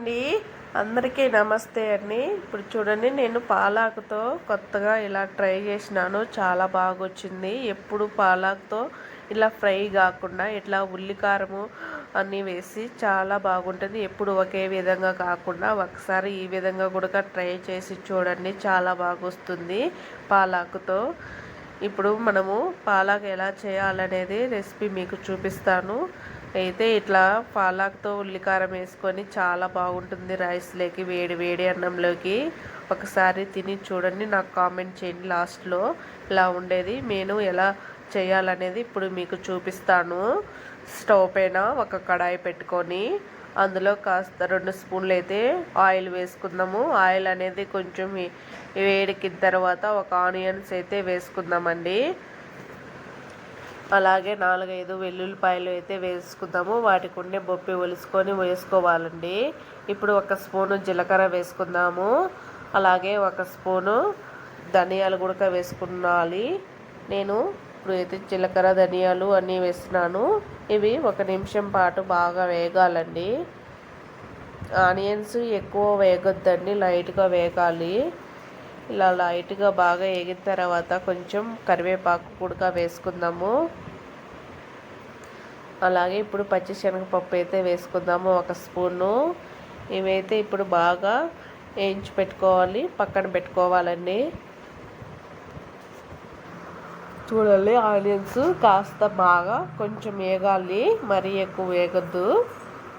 అండి. అందరికీ నమస్తే అండి. ఇప్పుడు చూడండి నేను పాలాకుతో కొత్తగా ఇలా ట్రై చేసినాను. చాలా బాగా వచ్చింది ఎప్పుడు పాలాకుతో ఇలా ఫ్రై కాకుండా ఇట్లా ఉల్లికారము అన్నీ వేసి చాలా బాగుంటుంది. ఎప్పుడు ఒకే విధంగా కాకుండా ఒకసారి ఈ విధంగా కూడా ట్రై చేసి చూడండి. చాలా బాగా వస్తుంది పాలాకుతో. ఇప్పుడు మనము పాలాకు ఎలా చేయాలనేది రెసిపీ మీకు చూపిస్తాను. అయితే ఇట్లా పాలాకుతో ఉల్లికారం వేసుకొని చాలా బాగుంటుంది రైస్లోకి వేడి వేడి అన్నంలోకి. ఒకసారి తిని చూడండి నాకు కామెంట్ చేయండి లాస్ట్లో ఇలా ఉండేది నేను ఎలా చేయాలనేది ఇప్పుడు మీకు చూపిస్తాను. స్టవ్ పైన ఒక కడాయి పెట్టుకొని అందులో కాస్త రెండు స్పూన్లు అయితే ఆయిల్ వేసుకుందాము. ఆయిల్ అనేది కొంచెం వేడికిన తర్వాత ఒక ఆనియన్స్ అయితే వేసుకుందామండి. అలాగే నాలుగైదు వెల్లుల్లిపాయలు అయితే వేసుకుందాము. వాటికి ఉండే బొప్పి ఒలుసుకొని వేసుకోవాలండి. ఇప్పుడు ఒక స్పూను జీలకర్ర వేసుకుందాము. అలాగే ఒక స్పూను ధనియాలు కూడా వేసుకున్నాలి. నేను ఇప్పుడు అయితే జీలకర్ర ధనియాలు అన్నీ వేస్తున్నాను. ఇవి ఒక నిమిషం పాటు బాగా వేగాలండి. ఆనియన్స్ ఎక్కువ వేగొద్దండి లైట్గా వేగాలి. ఇలా లైట్గా బాగా వేగిన తర్వాత కొంచెం కరివేపాకు కూడా వేసుకుందాము. అలాగే ఇప్పుడు పచ్చిశనగపప్పు అయితే వేసుకుందాము ఒక స్పూను. ఇవైతే ఇప్పుడు బాగా వేయించి పెట్టుకోవాలి పక్కన పెట్టుకోవాలండి. చూడాలి ఆనియన్స్ కాస్త బాగా కొంచెం వేగాలి మరీ ఎక్కువ వేగద్దు.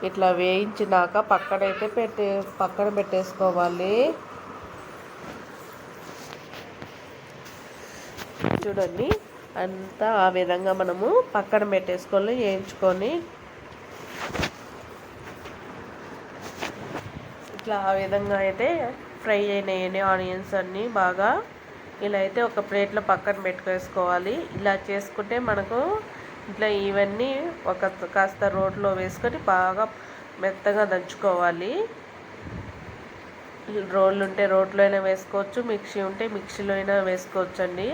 ఇట్లా వేయించినాక పక్కనైతే పెట్టే పక్కన పెట్టేసుకోవాలి. చూడండి అంతా ఆ విధంగా మనము పక్కన పెట్టేసుకొని వేయించుకొని ఇట్లా ఆ విధంగా అయితే ఫ్రై అయినాయని ఆనియన్స్ అన్నీ బాగా ఇలా అయితే ఒక ప్లేట్లో పక్కన పెట్టుకేసుకోవాలి. ఇలా చేసుకుంటే మనకు ఇట్లా ఇవన్నీ ఒక కాస్త రోట్లో వేసుకొని బాగా మెత్తగా దంచుకోవాలి. రోళ్ళు ఉంటే రోట్లో అయినా వేసుకోవచ్చు మిక్సీ ఉంటే మిక్సీలో అయినా వేసుకోవచ్చు అండి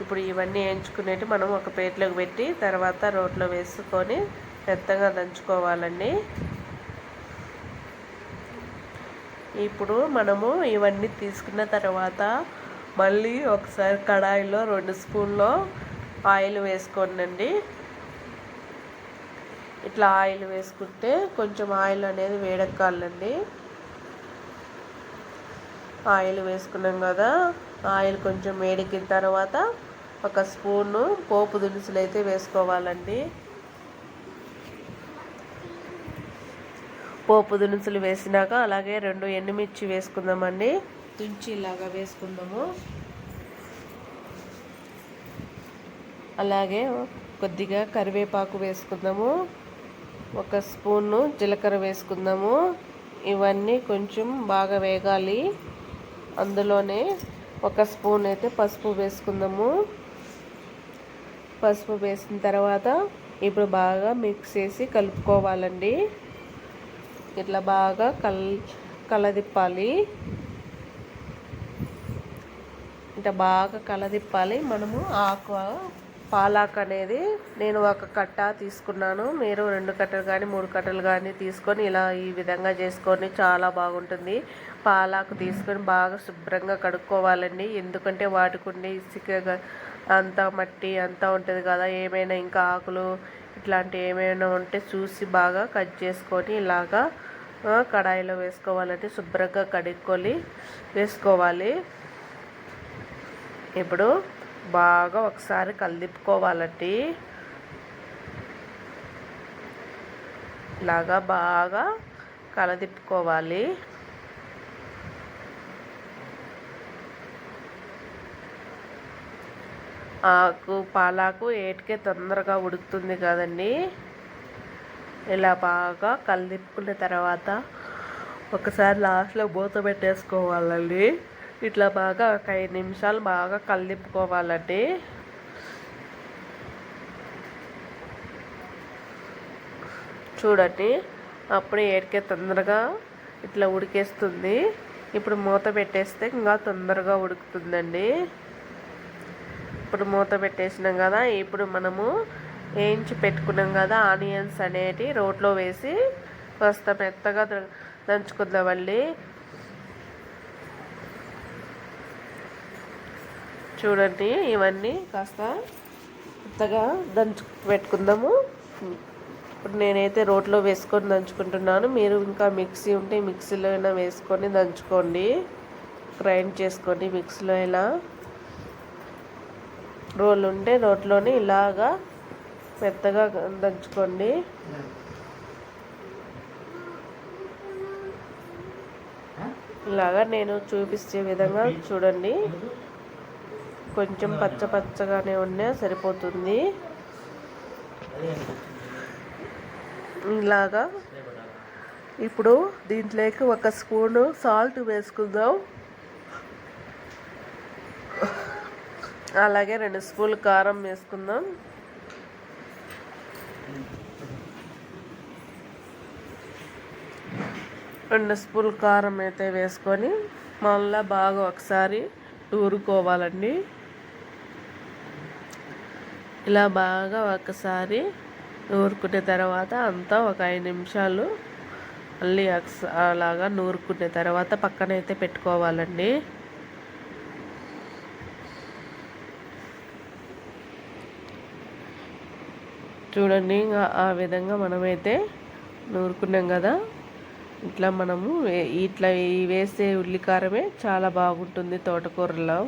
ఇప్పుడు ఇవన్నీ వేయించుకునేవి మనం ఒక ప్లేట్లోకి పెట్టి తర్వాత రోట్లో వేసుకొని మెత్తగా దంచుకోవాలండి. ఇప్పుడు మనము ఇవన్నీ తీసుకున్న తర్వాత మళ్ళీ ఒకసారి కడాయిలో రెండు స్పూన్లో ఆయిల్ వేసుకోనండి. ఇట్లా ఆయిల్ వేసుకుంటే కొంచెం ఆయిల్ అనేది వేడెక్కాలండి. ఆయిల్ వేసుకున్నాం కదా. ఆయిల్ కొంచెం వేడెక్కిన తర్వాత ఒక స్పూను పోపు దినుసులు అయితే వేసుకోవాలండి. పోపు దినుసులు వేసినాక అలాగే రెండు ఎండుమిర్చి వేసుకుందామండి. తుంచి ఇలాగా వేసుకుందాము. అలాగే కొద్దిగా కరివేపాకు వేసుకుందాము. ఒక స్పూను జీలకర్ర వేసుకుందాము. ఇవన్నీ కొంచెం బాగా వేగాలి. అందులోనే ఒక స్పూన్ అయితే పసుపు వేసుకుందాము. పసుపు వేసిన తర్వాత ఇప్పుడు బాగా మిక్స్ చేసి కలుపుకోవాలండి. ఇట్లా బాగా కల్ కలదిప్పాలి. ఇట్లా బాగా కలదిప్పాలి. మనము ఆకు పాలాక్ అనేది నేను ఒక కట్ట తీసుకున్నాను. మీరు రెండు కట్టలు కానీ మూడు కట్టలు కానీ తీసుకొని ఇలా ఈ విధంగా చేసుకొని చాలా బాగుంటుంది. పాలాకు తీసుకొని బాగా శుభ్రంగా కడుక్కోవాలండి. ఎందుకంటే వాటికి ఉండే ఇసుక అంతా మట్టి అంతా ఉంటుంది కదా. ఏమైనా ఇంకా ఆకులు ఇట్లాంటి ఏమైనా ఉంటే చూసి బాగా కట్ చేసుకొని ఇలాగా కడాయిలో వేసుకోవాలంటే శుభ్రంగా కడుక్కొని వేసుకోవాలి. ఇప్పుడు బాగా ఒకసారి కలిపుకోవాలండి. ఇలాగా బాగా కలదిప్పుకోవాలి. ఆకు పాలాకు ఏటికే తొందరగా ఉడుకుతుంది కదండి. ఇలా బాగా కలిదిప్పుకున్న తర్వాత ఒకసారి లాస్ట్లో మూత పెట్టేసుకోవాలండి. ఇట్లా బాగా ఒక ఐదు నిమిషాలు బాగా కలిపుకోవాలండి చూడండి అప్పుడు ఏడికే తొందరగా ఇట్లా ఉడికేస్తుంది. ఇప్పుడు మూత పెట్టేస్తే ఇంకా తొందరగా ఉడుకుతుందండి. ఇప్పుడు మూత పెట్టేసినాం కదా ఇప్పుడు మనము వేయించి పెట్టుకున్నాం కదా ఆనియన్స్ అనేటి రోట్లో వేసి కాస్త మెత్తగా దంచుకుందామండి. చూడండి ఇవన్నీ కాస్త కొత్తగా దంచు పెట్టుకుందాము. ఇప్పుడు నేనైతే రోట్లో వేసుకొని దంచుకుంటున్నాను. మీరు ఇంకా మిక్సీ ఉంటే మిక్సీలో అయినా వేసుకొని దంచుకోండి. గ్రైండ్ చేసుకోండి మిక్సీలో అయినా రోల్ ఉంటే రోట్లోని ఇలాగా మెత్తగా దంచుకోండి. ఇలాగా నేను చూపించే విధంగా చూడండి. కొంచెం పచ్చ పచ్చగానే ఉన్నా సరిపోతుంది. ఇలాగా ఇప్పుడు దీంట్లోకి ఒక స్పూను సాల్ట్ వేసుకుందాం. అలాగే రెండు స్పూన్లు కారం వేసుకుందాం. రెండు స్పూన్లు కారం అయితే వేసుకొని మళ్ళీ బాగా ఒకసారి ఊరుకోవాలండి ఇలా బాగా ఒకసారి నూరుకునే తర్వాత అంతా ఒక ఐదు నిమిషాలు మళ్ళీ అలాగా నూరుకునే తర్వాత పక్కనైతే పెట్టుకోవాలండి. చూడండి ఆ విధంగా మనమైతే నూరుకున్నాం కదా. ఇట్లా మనము ఇట్లా వేసే ఉల్లికారమే చాలా బాగుంటుంది తోటకూరలో.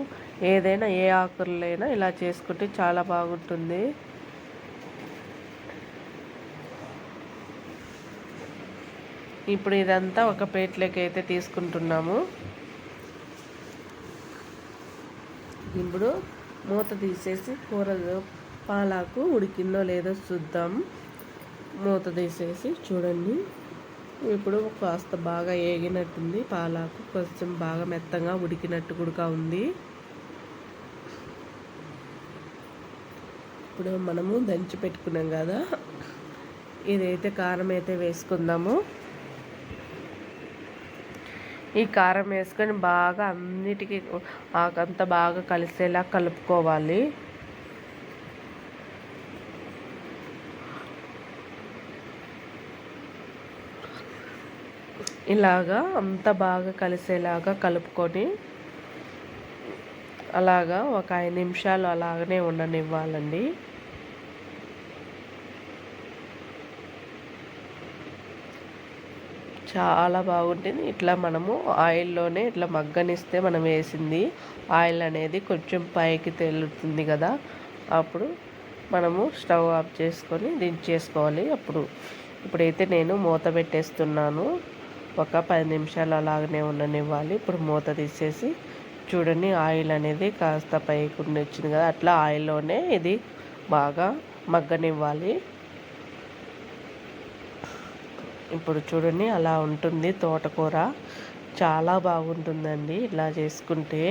ఏదైనా ఏ ఆకురలైనా ఇలా చేసుకుంటే చాలా బాగుంటుంది. ఇప్పుడు ఇదంతా ఒక ప్లేట్లోకి అయితే తీసుకుంటున్నాము. ఇప్పుడు మూత తీసేసి కూరలు పాలాకు ఉడికిందో లేదో చూద్దాం. మూత తీసేసి చూడండి. ఇప్పుడు కాస్త బాగా ఏగినట్టుంది. పాలాకు కొంచెం బాగా మెత్తగా ఉడికినట్టు కూడా ఉంది. ఇప్పుడు మనము దంచి పెట్టుకున్నాం కదా. ఇదైతే కారం అయితే వేసుకుందాము. ఈ కారం వేసుకొని బాగా అన్నిటికీ ఆకంతా బాగా కలిసేలా కలుపుకోవాలి. ఇలాగా అంత బాగా కలిసేలాగా కలుపుకొని అలాగా ఒక ఐదు నిమిషాలు అలాగనే ఉండనివ్వాలండి. చాలా బాగుంటుంది. ఇట్లా మనము ఆయిల్లోనే ఇట్లా మగ్గనిస్తే మనం వేసింది ఆయిల్ అనేది కొంచెం పైకి తేలుతుంది కదా. అప్పుడు మనము స్టవ్ ఆఫ్ చేసుకొని దించేసుకోవాలి అప్పుడు. ఇప్పుడైతే నేను మూత పెట్టేస్తున్నాను. ఒక పది నిమిషాలు అలాగనే ఉండనివ్వాలి. ఇప్పుడు మూత తీసేసి చూడండి ఆయిల్ అనేది కాస్త పైకి వచ్చింది కదా అట్లా ఆయిల్లోనే ఇది బాగా మగ్గనివ్వాలి. ఇప్పుడు చూడండి అలా ఉంటుంది తోటకూర. చాలా బాగుంటుందండి ఇలా చేసుకుంటే.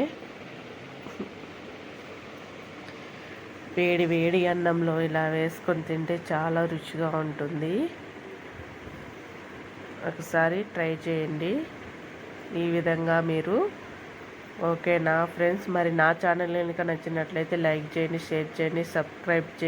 వేడి వేడి అన్నంలో ఇలా వేసుకొని తింటే చాలా రుచిగా ఉంటుంది. ఒకసారి ట్రై చేయండి. ఈ విధంగా మీరు ఓకేనా ఫ్రెండ్స్? మరి నా ఛానల్ కనుక నచ్చినట్లయితే లైక్ చేయండి షేర్ చేయండి సబ్స్క్రైబ్ చేయండి.